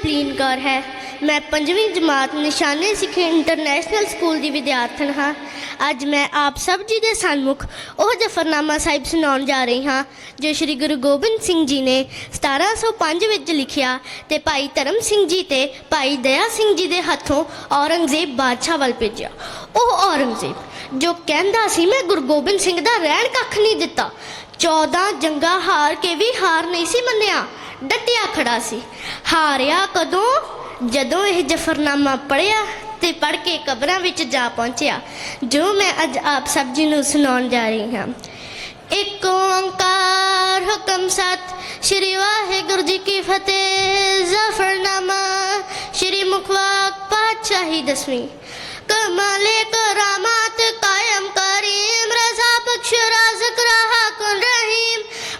ਜਪਲੀਨ ਕੌਰ ਹੈ। ਮੈਂ ਪੰਜਵੀਂ ਜਮਾਤ ਨਿਸ਼ਾਨੇ ਸਿੱਖ ਇੰਟਰਨੈਸ਼ਨਲ ਸਕੂਲ ਦੀ ਵਿਦਿਆਰਥਣ ਹਾਂ। ਅੱਜ ਮੈਂ ਆਪ ਸਭ ਜੀ ਦੇ ਸਨਮੁਖ ਉਹ ਜਫਰਨਾਮਾ ਸਾਹਿਬ ਸੁਣਾਉਣ ਜਾ ਰਹੀ ਹਾਂ, ਜੋ ਸ੍ਰੀ ਗੁਰੂ ਗੋਬਿੰਦ ਸਿੰਘ ਜੀ ਨੇ 1705 ਵਿੱਚ ਲਿਖਿਆ ਤੇ ਭਾਈ ਧਰਮ ਸਿੰਘ ਜੀ ਤੇ ਭਾਈ ਦਇਆ ਸਿੰਘ ਜੀ ਦੇ ਹੱਥੋਂ ਔਰੰਗਜ਼ੇਬ ਬਾਦਸ਼ਾਹ ਵੱਲ ਭੇਜਿਆ। ਉਹ ਔਰੰਗਜ਼ੇਬ, ਜੋ ਕਹਿੰਦਾ ਸੀ, ਮੈਂ ਗੁਰੂ ਗੋਬਿੰਦ ਸਿੰਘ ਦਾ ਰਹਿਣ ਕੱਖ ਨਹੀਂ ਦਿੱਤਾ। 14 ਜੰਗਾਂ ਹਾਰ ਕੇ ਵੀ ਹਾਰ ਨਹੀਂ ਸੀ ਮੰਨਿਆ। ਡਟਿਆ ਖੜਾ ਸੀ। ਹਾਰਿਆ ਕਦੋਂ? ਜਦੋਂ ਇਹ ਜਫਰਨਾਮਾ ਪੜਿਆ ਤੇ ਪੜ ਕੇ ਕਬਰਾਂ ਵਿੱਚ ਜਾ ਪਹੁੰਚਿਆ, ਜੋ ਮੈਂ ਅੱਜ ਆਪ ਸਭ ਜੀ ਨੂੰ ਸੁਣਾਉਣ ਜਾ ਰਹੀ ਹਾਂ। ਇੱਕ ਓੰਕਾਰ ਹੁਕਮ ਸਤ, ਸ਼੍ਰੀ ਵਾਹਿਗੁਰੂ ਜੀ ਕੀ ਫਤਿਹ, ਜ਼ਫਰਨਾਮਾ ਸ਼੍ਰੀ ਮੁਖਵਾਕ ਪਾਤਸ਼ਾਹੀ ਦਸਵੀਂ। ਕਮਾਲੇ ਕਰਾਮਾਤ ਕਾਇਮ ਕਰੀਮ, ਰਜ਼ਾ ਬਖਸ਼ ਰਾਜ਼ਕ ਰਹਾ ਕੁਨ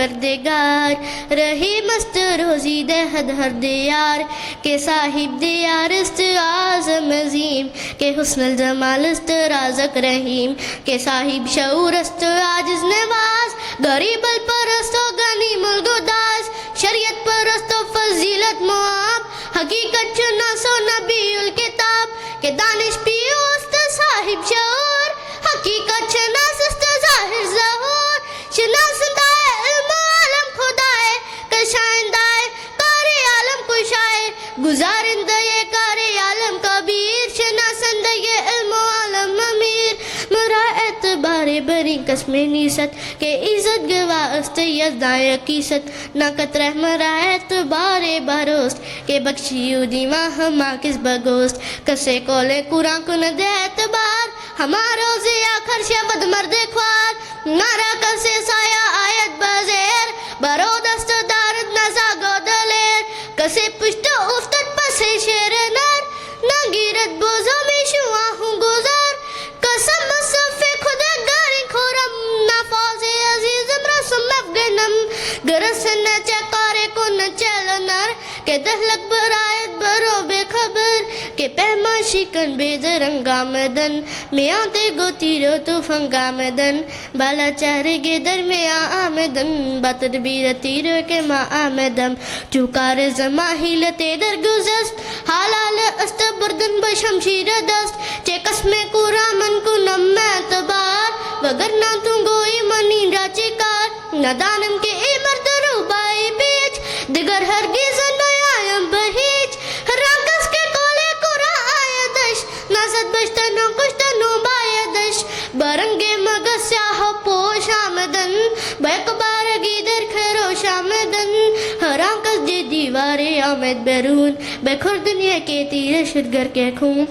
پروردگار، رہی مست روزی دہد ہر دیار کے صاحب دیار است آزم عظیم کے حسن الجمال است رازق رحیم کے صاحب شعور است آجز نواز، غریب الپرست و غنی ملگداز شریعت پرست و فضیلت معاب حقیقت چنا سو نبی الکتاب کے دانش پیو فیصد کہ عزت کے واسطے یزدائیں عقیصت۔ نہ قط رحم رایت بار بروست، کہ بخشیو دیما ہما کس بگوست۔ کسے کولے قرآن کو نہ دے اعتبار ہمارو زیا خرش بد مرد خوار۔ نارا کسے سایا آیت بزیر، برو دست دارد نزا گو دلیر کسے پشت افتر کہ دہلک برائت برو بے خبر، کہ پہما شکن بید رنگا مدن میں آتے گو تیرو تو فنگا مدن بالا چہرے گے در میں آ آمدن بتدبیر تیرو کے ما آمدن۔ چوکار زمان زما ہیلت درگزست حالال است بردن بشمشیر دست۔ چے قسم کو رامن کو نم میں تبار وگر نہ توں گوئی منی راچے کار۔ نہ دانم کے اے بردرو بائی بیچ، دگر ہرگیزن آمد برون، بخور دنیا کے تیرے شدگر کے خون۔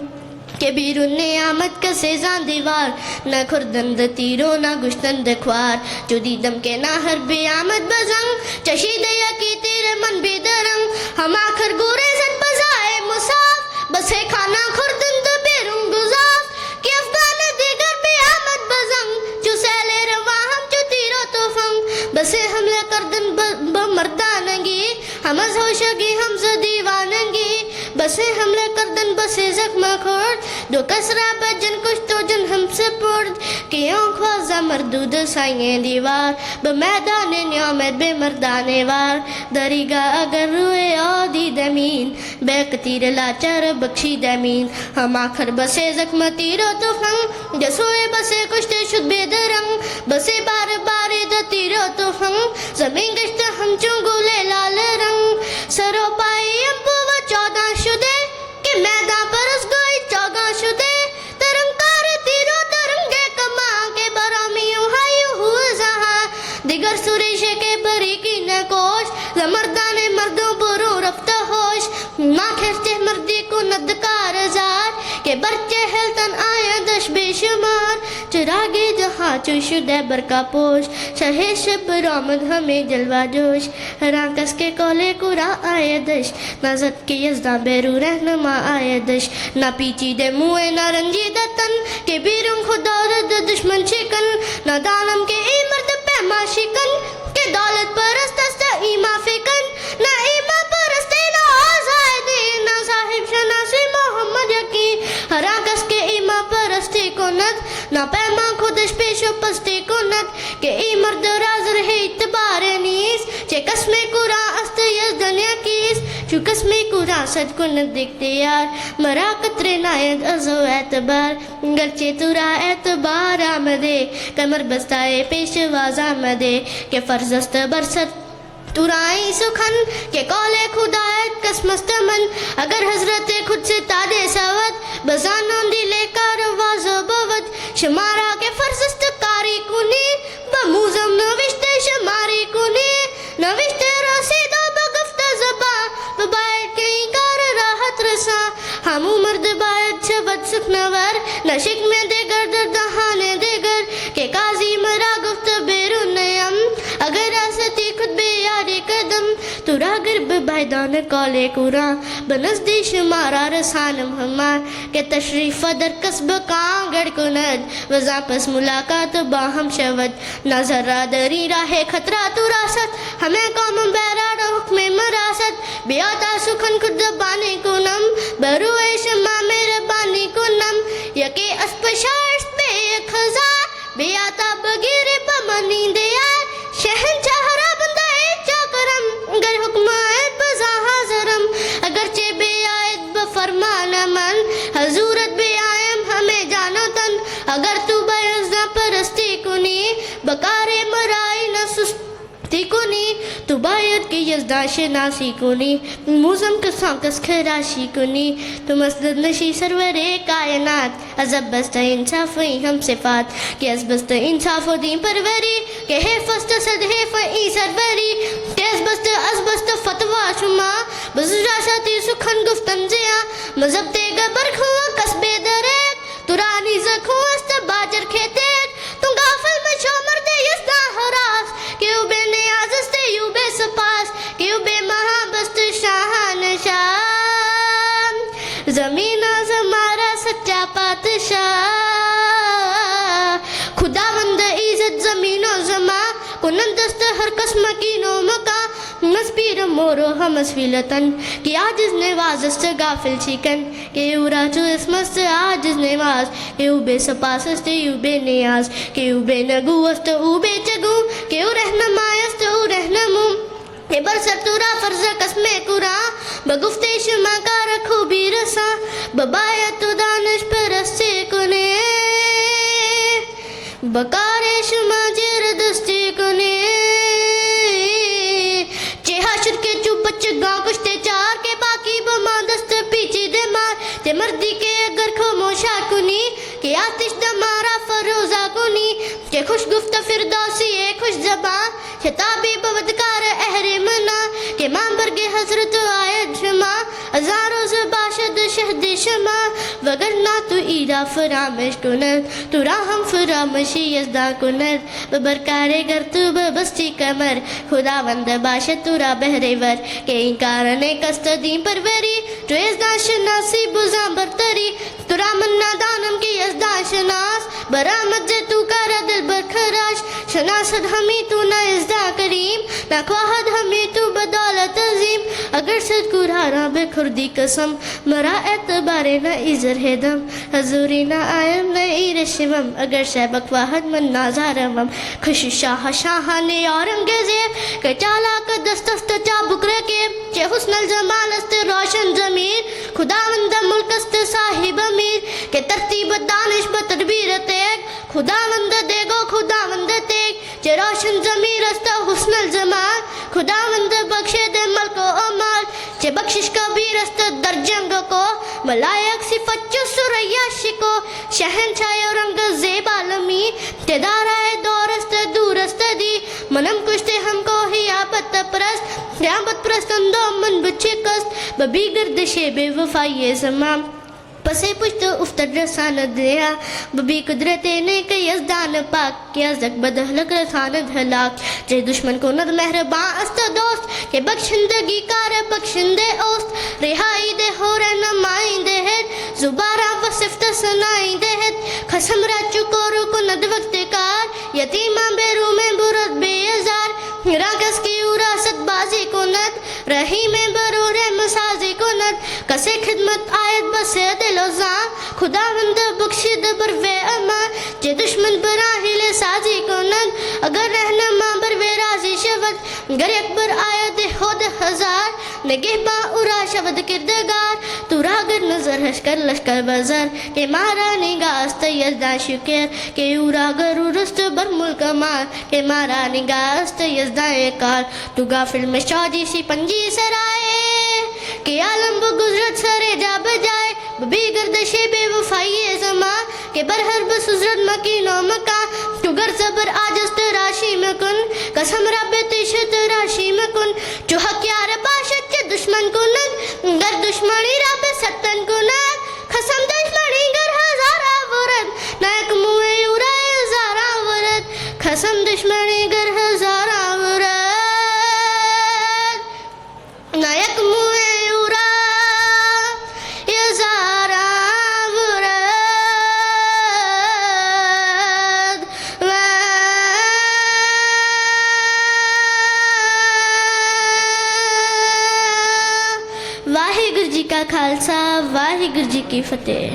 کہ بیرون نے آمد کا سیزان دیوار، نہ خردند تیرو، نہ گشتند خوار جو دیدم کے نہ ہر بے آمد بزنگ، چشی دیا کی تیرے من بے درنگ۔ ہم آخر گورے زن بزائے مصاف بسے کھانا خردند بیرون گزاف کہ افغان دیگر بے آمد بزنگ، جو سیلے روا ہم، جو تیرو توفنگ۔ بسے حملے کر ہمز ہوشگی ہمز دیواننگی بسے حملہ کردن، بسے زخم خورد۔ دو کسرا بجن کچھ تو جن ہم سے پرد۔ کیوں خوازہ مردود سائیں دیوار بمیدان نیامت بے مردان وار۔ دری گا اگر روئے او دی دمین، بے قطیر لاچر بخشی دمین۔ ہم آخر بسے زخم تیرو تو فنگ جسوئے بسے تے شد بے درنگ۔ بسے بار بار دتیرو تو فنگ زمین گشت پانچوں شد برکا پوش شہ شب رامد ہمیں جلوہ جوش۔ ہراں کس کے کولے کورا آئے دش، نہ زد کے یزداں بیرو رہنما آئے دش۔ نہ پیچی دے موئے، نہ رنجی دے تن کہ بیرم خدا رد دشمن شکن۔ نہ دانم کے ای مرد پیما شکن کہ دولت پرست است ایما فکن۔ نہ ایما پرست نہ آزادی، نہ صاحب شناسی محمد یقین۔ ہرا کس کے ایما پرستی کنت نہ پیما پستی کنت کہ ای مرد راز رہے اعتبار نیس چے قسم قرآن است یز دنیا کیس چو قسم قرآن سد کنت دیکھتے یار، مرا قطر نایت ازو اعتبار گرچہ تورا اعتبار آمدے، کمر بستائے پیش واز آمدے، کہ فرض است برست ترائی سخن کہ کال خدایت قسمست من، اگر حضرت خود سے تادے سوت بزانم دلے کار واز و بود شمارا جان بائدان کالے کورا بنزدی شمارا رسان محمد، کہ تشریف در قصب کانگڑ کند وزا پس ملاقات باہم شود۔ نظر را دری راہ خطرہ تورا راست، ہمیں قوم بیرار حکم مراست۔ بیاتا سکھن خود زبانی کو کنی بکارے مرائی نہ سستی کنی تو باید کی یزدان شناسی کنی موزم کساں کس خراشی کنی تو مسجد نشی سرور کائنات عذب بست انصاف ای ہم صفات۔ کہ از بست انصاف و دین پروری، کہ حفظت صد حف ای سروری۔ کہ از بست از بست فتوہ شما بزراشتی سکھن گفتن زیا۔ مذہب تے گبر کھوا قصبے درک ترانی زکھو است باجر کھیتیک دست ہر قسم کی نومکا مسپیر مورو، ہم اسفیلتن کہ آجز نواز است غافل چیکن، کہ یو راجو اسمست آجز نواز کہ یو بے سپاس است یو بے نیاز، کہ یو بے نگو است او بے چگو، کہ یو رہنمائی است او رہنمو۔ کہ برسر تورا فرض قسم کورا بگفت شما کا رکھو بھی رسا ببایت و دانش پرستے کنے۔ بکارے شما جیر دستے کنے۔ چوپچ گاں کشتے چار کے باقی بما دست پیچھے دے مار چے مردی کے اگر خاموشا کنی کہ آتش دمارا فروزہ کنی کہ خوش گفت فردوسی اے خوش زبان شتابی بودکار احرمنا کہ ماں برگ حضرت آیت شما ہزاروں سے باشد شہد شما وگرنا تو ایرا فرامش کنن، تو راہم فرامشی یزدا کنن ببرکارے گر تو ببستی کمر خدا وند باشد تو را بہرے ور، کہ انکارنے کست دین پروری جو یزدا شناسی بزا برتری تو را منا دانم کی یزدا شناس برامت جے تو کار دل برخراش شناست ہمی تو نہ ازدا کریم، نہ خواہد ہمی تو بدولت عظیم۔ اگر صد کورارا بے خردی قسم، مرا اعتبار نہ ازر ہے دم۔ حضوری نہ آئم، نہ ایرشمم اگر شہبک واحد من نازارمم۔ خوش شاہ شاہانے اورنگزے کہ چالاک دستست چا بکر کے چے حسن الجمال است روشن زمین۔ خدا مندہ ملک است صاحب امیر کہ ترتیب دانش بتدبیر تیک خدا وند دے گو خدا وند تیک چے روشن زمیر است حسن الجمال خدا وند بخشے دے ملک و امال چے بخشش کبیر است در جنگ کو ملائک صفت چو سریاش کو شہنشاہ رنگ زیبا لمی تے دارائے دور است دور است دی منم کشتے ہم کو ہی آبت پرست قیامت پرست اندو من بچے کست ببی گردش بے وفائی زمان پسے پشت افتر رسان دیا، ببی قدرت نے کہ یزدان پاک کیا زک بدہلک رسان دھلاک۔ جے دشمن کو نر لہر باں است دوست، کہ بخشندگی کار بخشندے اوست۔ رہائی دے ہو رہ نمائیں دے ہیت، زبارہ وصف تسنائیں دے ہیت۔ خسم رہ چکو رکو ند وقت کار یتیمہ بے روم خدا مند بخشد بر وے امان، جے دشمن براہیل سازی کو ند اگر رہنما بر وے راضی شود، گر اکبر آیت خود ہزار۔ نگہ با ارا شود کردگار، تو راگر نظر ہشکر لشکر بزر کہ مارا نگاست یزدان شکر، کہ اراگر رست بر ملک مار۔ کہ مارا نگاست یزدان کار۔ تو غافل میں شاجی سی پنجی سرائے۔ کہ عالم وہ گزرت سرے جا بجائے ببی گردش بے وفائی زمان کہ برہر بس حضرت مکین و مکان تو گر صبر آجست راشی مکن قسم رب تشت راشی مکن جو حق یار باشد چه دشمن کنند گر دشمنی رب ستن کنند قسم دشمنی گر ہزار آورد نیک موے یورا ہزار آورد قسم دشمنی ਕੀ ਫਤਿਹ